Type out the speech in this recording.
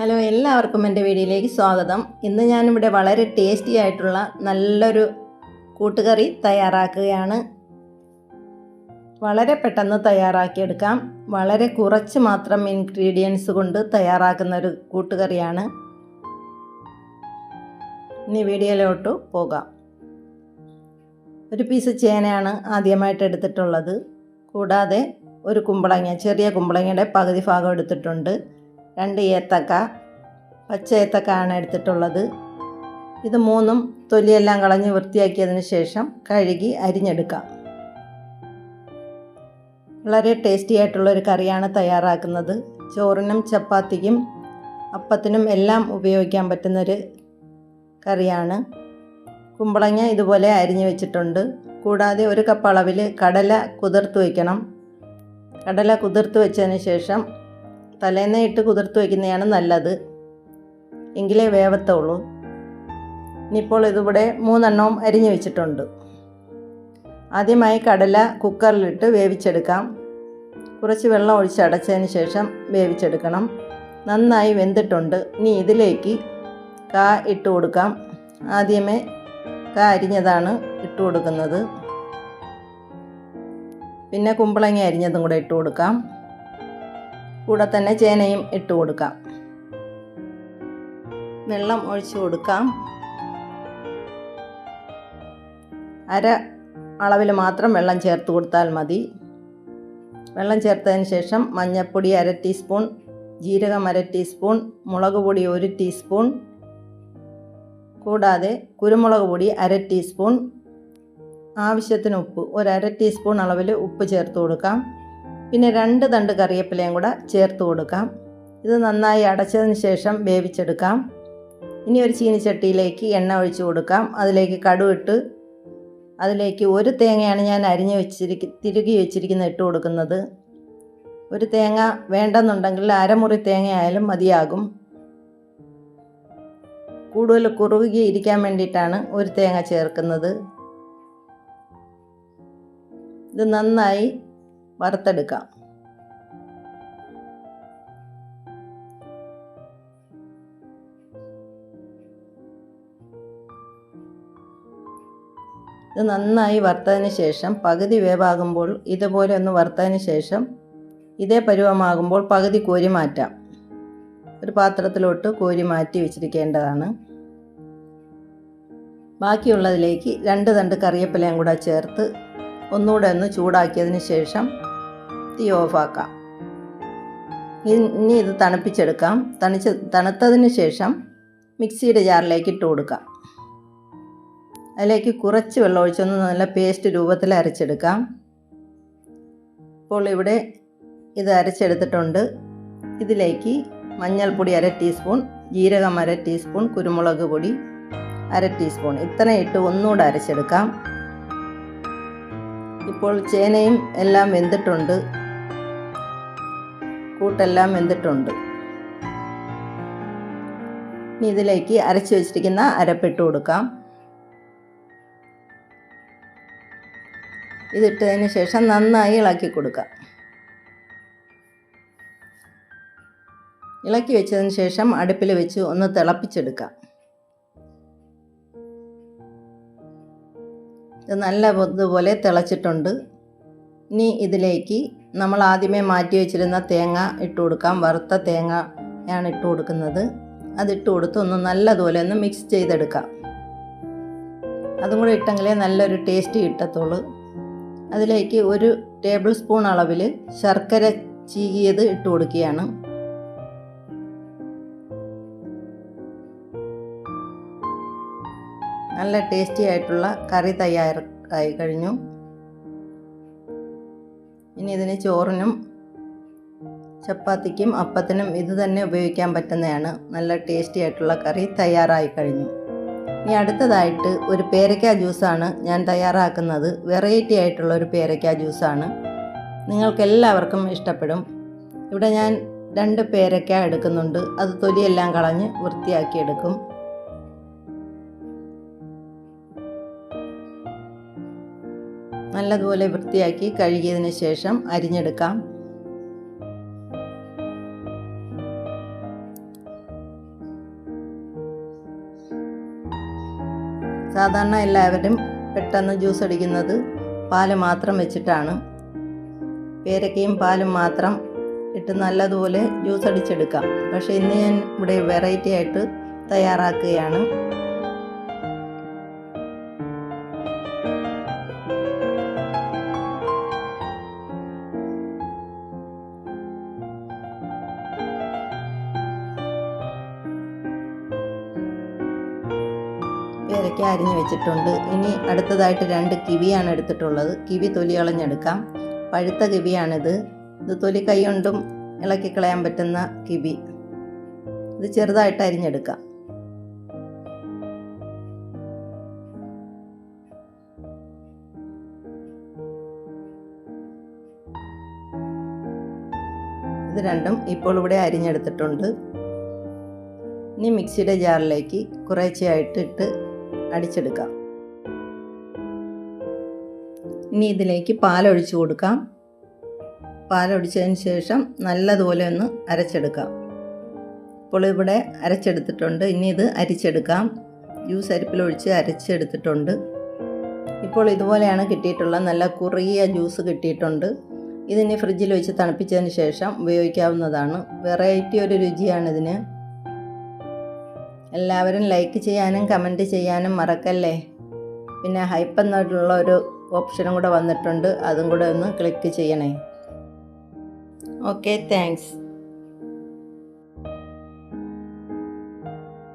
Hello എല്ലാവർക്കും എന്റെ വീഡിയോയിലേക്ക് സ്വാഗതം. ഇന്ന് ഞാനിവിടെ വളരെ ടേസ്റ്റി ആയിട്ടുള്ള നല്ലൊരു കൂട്ടുകറി തയ്യാറാക്കുകയാണ്. വളരെ പെട്ടെന്ന് തയ്യാറാക്കിയെടുക്കാം. വളരെ കുറച്ച് മാത്രം ഇൻഗ്രീഡിയൻസ് കൊണ്ട് തയ്യാറാക്കുന്ന ഒരു കൂട്ടുകറിയാണ്. ഇനി വീഡിയോയിലോട്ട് പോകാം. ഒരു പീസ് ചേനയാണ് ആദ്യമായിട്ട് എടുത്തിട്ടുള്ളത്. കൂടാതെ ഒരു കുമ്പളങ്ങ ചെറിയ കുമ്പളങ്ങയുടെ പകുതി ഭാഗം എടുത്തിട്ടുണ്ട്. രണ്ട് ഏത്തക്ക പച്ച ഏത്തക്ക ആണ് എടുത്തിട്ടുള്ളത്. ഇത് മൂന്നും തൊലിയെല്ലാം കളഞ്ഞ് വൃത്തിയാക്കിയതിന് ശേഷം കഴുകി അരിഞ്ഞെടുക്കാം. വളരെ ടേസ്റ്റി ആയിട്ടുള്ളൊരു കറിയാണ് തയ്യാറാക്കുന്നത്. ചോറിനും ചപ്പാത്തിക്കും അപ്പത്തിനും എല്ലാം ഉപയോഗിക്കാൻ പറ്റുന്നൊരു കറിയാണ്. കുമ്പളങ്ങ ഇതുപോലെ അരിഞ്ഞു വെച്ചിട്ടുണ്ട്. കൂടാതെ ഒരു കപ്പ് അളവിൽ കടല കുതിർത്ത് വയ്ക്കണം കടല കുതിർത്ത് വെച്ചതിന് ശേഷം തലേന്നേ ഇട്ട് കുതിർത്ത് വയ്ക്കുന്നതാണ് നല്ലത്. എങ്കിലേ വേവത്തുള്ളൂ. ഇനിയിപ്പോൾ ഇതിവിടെ മൂന്നെണ്ണവും അരിഞ്ഞു വെച്ചിട്ടുണ്ട്. ആദ്യമായി കടല കുക്കറിലിട്ട് വേവിച്ചെടുക്കാം. കുറച്ച് വെള്ളം ഒഴിച്ച് അടച്ചതിന് ശേഷം വേവിച്ചെടുക്കണം. നന്നായി വെന്തിട്ടുണ്ട്. ഇനി ഇതിലേക്ക് കാ ഇട്ട് കൊടുക്കാം. ആദ്യമേ കാ അരിഞ്ഞതാണ് ഇട്ട് കൊടുക്കുന്നത്. പിന്നെ കുമ്പളങ്ങ അരിഞ്ഞതും കൂടെ ഇട്ട് കൊടുക്കാം. കൂടെ തന്നെ ചേനയും ഇട്ട് കൊടുക്കാം. വെള്ളം ഒഴിച്ചു കൊടുക്കാം. അര അളവിൽ മാത്രം വെള്ളം ചേർത്ത് കൊടുത്താൽ മതി. വെള്ളം ചേർത്തതിന് ശേഷം മഞ്ഞൾപ്പൊടി അര ടീസ്പൂൺ ജീരകം അര ടീസ്പൂൺ മുളക് പൊടി ഒരു ടീസ്പൂൺ കൂടാതെ കുരുമുളക് പൊടി അര ടീസ്പൂൺ ആവശ്യത്തിന് ഉപ്പ് ഒരു അര ടീസ്പൂൺ അളവിൽ ഉപ്പ് ചേർത്ത് കൊടുക്കാം. പിന്നെ രണ്ട് തണ്ട് കറിവേപ്പിലയും കൂടെ ചേർത്ത് കൊടുക്കാം. ഇത് നന്നായി അടച്ചതിന് ശേഷം വേവിച്ചെടുക്കാം. ഇനി ഒരു ചീനിച്ചട്ടിയിലേക്ക് എണ്ണ ഒഴിച്ച് കൊടുക്കാം. അതിലേക്ക് കടുവിട്ട് അതിലേക്ക് ഒരു തേങ്ങയാണ് ഞാൻ അരിഞ്ഞ് വെച്ചിരിക്ക തിരുകി വെച്ചിരിക്കുന്ന ഇട്ട് കൊടുക്കുന്നത്. ഒരു തേങ്ങ വേണ്ടെന്നുണ്ടെങ്കിൽ അരമുറി തേങ്ങ ആയാലും മതിയാകും. കൂടുതൽ കുറുകി ഇരിക്കാൻ വേണ്ടിയിട്ടാണ് ഒരു തേങ്ങ ചേർക്കുന്നത്. ഇത് നന്നായി വറുത്തെടുക്കാം. ഇത് നന്നായി വറുത്തതിന് ശേഷം പകുതി വേവാകുമ്പോൾ ഇതുപോലെ ഒന്ന് വറുത്തതിന് ശേഷം ഇതേ പരുവമാകുമ്പോൾ പകുതി കോരി മാറ്റാം. ഒരു പാത്രത്തിലോട്ട് കോരി മാറ്റി വെച്ചിരിക്കേണ്ടതാണ്. ബാക്കിയുള്ളതിലേക്ക് രണ്ട് തണ്ട് കറിവേപ്പിലയും കൂടെ ചേർത്ത് ഒന്നുകൂടെ ഒന്ന് ചൂടാക്കിയതിന് ശേഷം തീ ഓഫാക്കാം. ഇനി ഇത് തണുപ്പിച്ചെടുക്കാം. തണിച്ച് തണുത്തതിന് ശേഷം മിക്സിയുടെ ജാറിലേക്ക് ഇട്ട് കൊടുക്കാം. അതിലേക്ക് കുറച്ച് വെള്ളം ഒഴിച്ചൊന്ന് നല്ല പേസ്റ്റ് രൂപത്തിൽ അരച്ചെടുക്കാം. ഇപ്പോൾ ഇവിടെ ഇത് അരച്ചെടുത്തിട്ടുണ്ട്. ഇതിലേക്ക് മഞ്ഞൾപ്പൊടി അര ടീസ്പൂൺ ജീരകം അര ടീസ്പൂൺ കുരുമുളക് പൊടി അര ടീസ്പൂൺ. ഇത്രയും ഇട്ട് ഒന്നുകൂടെ അരച്ചെടുക്കാം. ഇപ്പോൾ ചേനയും എല്ലാം വെന്തിട്ടുണ്ട്. കൂട്ടെല്ലാം വെന്തിട്ടുണ്ട്. ഇനി ഇതിലേക്ക് അരച്ചു വെച്ചിരിക്കുന്ന അരപ്പിട്ട് കൊടുക്കാം. ഇതിട്ടതിന് ശേഷം നന്നായി ഇളക്കി കൊടുക്കാം. ഇളക്കി വെച്ചതിന് ശേഷം അടുപ്പിൽ വെച്ച് ഒന്ന് തിളപ്പിച്ചെടുക്കാം. ഇത് നല്ല ഇതുപോലെ തിളച്ചിട്ടുണ്ട്. ഇനി ഇതിലേക്ക് നമ്മൾ ആദ്യമേ മാറ്റി വെച്ചിരുന്ന തേങ്ങ ഇട്ട് കൊടുക്കാം. വറുത്ത തേങ്ങ ആണ് ഇട്ട് കൊടുക്കുന്നത്. അതിട്ട് കൊടുത്ത് ഒന്ന് നല്ലതുപോലെ ഒന്ന് മിക്സ് ചെയ്തെടുക്കാം. അതും കൂടെ ഇട്ടെങ്കിലേ നല്ലൊരു ടേസ്റ്റ് കിട്ടത്തുള്ളൂ. അതിലേക്ക് ഒരു ടേബിൾ സ്പൂൺ അളവിൽ ശർക്കര ചീകിയത് ഇട്ട് കൊടുക്കുകയാണ്. നല്ല ടേസ്റ്റി ആയിട്ടുള്ള കറി തയ്യാറായി കഴിഞ്ഞു. ഇനി ഇതിന് ചോറിനും ചപ്പാത്തിക്കും അപ്പത്തിനും ഇത് തന്നെ ഉപയോഗിക്കാൻ പറ്റുന്നതാണ്. നല്ല ടേസ്റ്റി ആയിട്ടുള്ള കറി തയ്യാറായി കഴിഞ്ഞു. ഇനി അടുത്തതായിട്ട് ഒരു പേരയ്ക്ക ജ്യൂസാണ് ഞാൻ തയ്യാറാക്കുന്നത്. വെറൈറ്റി ആയിട്ടുള്ള ഒരു പേരയ്ക്ക ജ്യൂസാണ്. നിങ്ങൾക്ക് എല്ലാവർക്കും ഇഷ്ടപ്പെടും. ഇവിടെ ഞാൻ രണ്ട് പേരയ്ക്ക എടുക്കുന്നുണ്ട്. അത് തൊലിയെല്ലാം കളഞ്ഞ് വൃത്തിയാക്കി എടുക്കും നല്ലതുപോലെ വൃത്തിയാക്കി കഴുകിയതിന് ശേഷം അരിഞ്ഞെടുക്കാം. സാധാരണ എല്ലാവരും പെട്ടെന്ന് ജ്യൂസ് അടിക്കുന്നത് പാൽ മാത്രം വെച്ചിട്ടാണ്. പേരക്കയും പാലും മാത്രം ഇട്ട് നല്ലതുപോലെ ജ്യൂസ് അടിച്ചെടുക്കാം. പക്ഷേ ഇന്ന് ഞാൻ ഇവിടെ വെറൈറ്റി ആയിട്ട് തയ്യാറാക്കുകയാണ്. പേരയ്ക്ക അരിഞ്ഞു വെച്ചിട്ടുണ്ട്. ഇനി അടുത്തതായിട്ട് രണ്ട് കിവിയാണ് എടുത്തിട്ടുള്ളത്. കിവി തൊലി കളഞ്ഞെടുക്കാം. പഴുത്ത കിവിയാണിത്. ഇത് തൊലി കൈ കൊണ്ടും ഇളക്കി കളയാൻ പറ്റുന്ന കിവി. ഇത് ചെറുതായിട്ട് അരിഞ്ഞെടുക്കാം. ഇത് രണ്ടും ഇപ്പോൾ ഇവിടെ അരിഞ്ഞെടുത്തിട്ടുണ്ട്. ഇനി മിക്സിയുടെ ജാറിലേക്ക് കുറേശ്ശെയായിട്ട് ഇട്ട് അടിച്ചെടുക്കാം. ഇനി ഇതിലേക്ക് പാലൊഴിച്ചു കൊടുക്കാം. പാലൊഴിച്ചതിന് ശേഷം നല്ലതുപോലെ ഒന്ന് അരച്ചെടുക്കാം. ഇപ്പോൾ ഇവിടെ അരച്ചെടുത്തിട്ടുണ്ട്. ഇനി ഇത് അരിച്ചെടുക്കാം. ജ്യൂസ് അരിപ്പിലൊഴിച്ച് അരച്ചെടുത്തിട്ടുണ്ട്. ഇപ്പോൾ ഇതുപോലെയാണ് കിട്ടിയിട്ടുള്ള നല്ല കുറിയ ജ്യൂസ് കിട്ടിയിട്ടുണ്ട്. ഇതിനി ഫ്രിഡ്ജിൽ വെച്ച് തണുപ്പിച്ചതിന് ശേഷം ഉപയോഗിക്കാവുന്നതാണ്. വെറൈറ്റി ഒരു രുചിയാണിതിന് എല്ലാവരും ലൈക്ക് ചെയ്യാനും കമന്റ് ചെയ്യാനും മറക്കല്ലേ? പിന്നെ ഹൈപ്പ് എന്നുള്ള ഒരു ഓപ്ഷനും കൂടെ വന്നിട്ടുണ്ട്. അതും കൂടെ ഒന്ന് ക്ലിക്ക് ചെയ്യണേ. Okay thanks